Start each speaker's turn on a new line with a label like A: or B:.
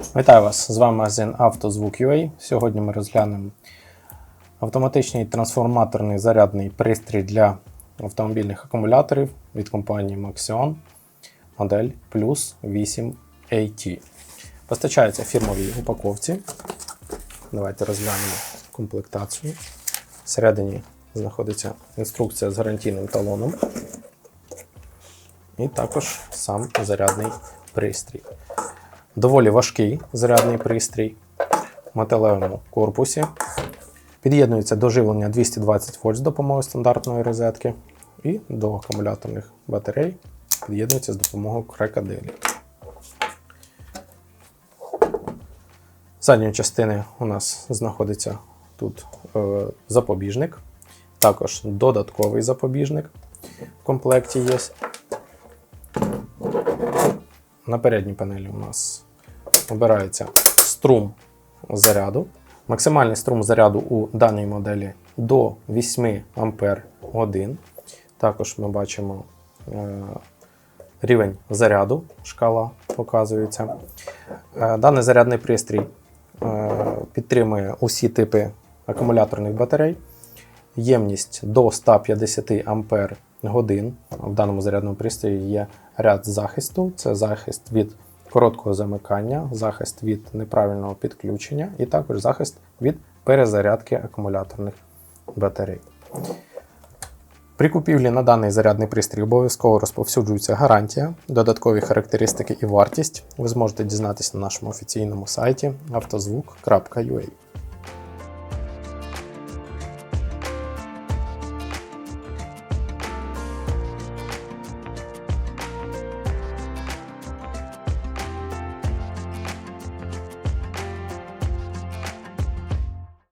A: Вітаю вас! З вами магазин «Автозвук.UA». Сьогодні ми розглянемо автоматичний трансформаторний зарядний пристрій для автомобільних акумуляторів від компанії Maxion модель Plus 8 AT. Постачається в фірмовій упаковці. Давайте розглянемо комплектацію. Всередині знаходиться інструкція з гарантійним талоном. І також сам зарядний пристрій. Доволі важкий зарядний пристрій в металевому корпусі. Під'єднується до живлення 220 вольт з допомогою стандартної розетки. І до акумуляторних батарей під'єднується з допомогою крекаделі. Задньої частини у нас знаходиться тут е, запобіжник, також додатковий запобіжник в комплекті є. На передній панелі у нас обирається струм заряду. Максимальний струм заряду у даній моделі до 8 Ампер годин. Також ми бачимо е, рівень заряду, шкала показується. Е, Даний зарядний пристрій е, підтримує усі типи акумуляторних батарей. Ємність до 150 Ампер годин. В даному зарядному пристрої є ряд захисту: це захист від короткого замикання, захист від неправильного підключення, і також захист від перезарядки акумуляторних батарей. При купівлі на даний зарядний пристрій обов'язково розповсюджується гарантія, додаткові характеристики і вартість. Ви зможете дізнатися на нашому офіційному сайті автозвук.ua.